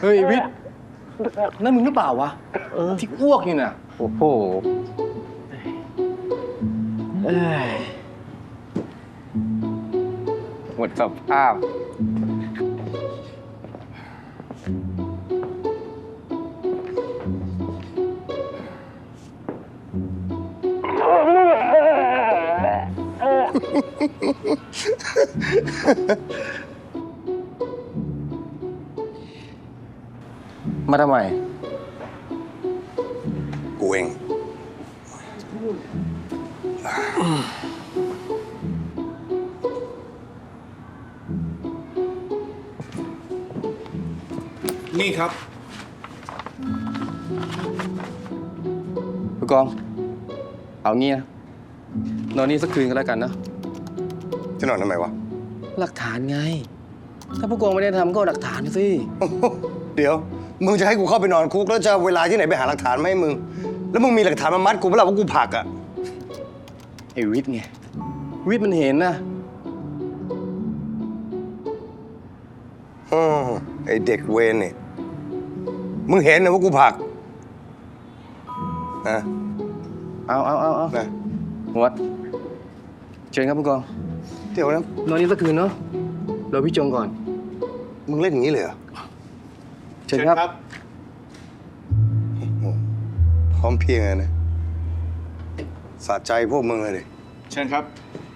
เฮ้ยวิทย์นั่นมึงหรือเปล่าวะที่อ้วกอยู่น่ะโอ้โหเอ้ยหมดสภาพ มาทำไม กูเอง นี่ครับ ผู้กอง เอางี้นะนอนนี่สักคืนก็แล้วกันนะ จะนอนทำไมวะ หลักฐานไง ถ้าผู้กองไม่ได้ทำก็เอาหลักฐานสิ เดี๋ยว มึงจะให้กูเข้าไปนอนคุกแล้วจะเอาเวลาที่ไหนไปหาหลักฐานมาให้มึง แล้วมึงมีหลักฐานมามัดกูเปล่าว่ากูผลักอะไอ้วิทย์ไง วิทย์มันเห็นนะอ้อไอเด็กเวนเนี่ยมึงเห็นนะว่ากูผลักนะเอาเอาเอาเอานะหัวดเชิญครับผู้กองเดี๋ยวนะนอนนี่สักคืนเนาะรอพี่จงก่อน มึงเล่นอย่างนี้เลยเหรอ เชิญครับพร้อมเพรียงอะนะสะใจพวกมึงเลยดิ เชิญครับอ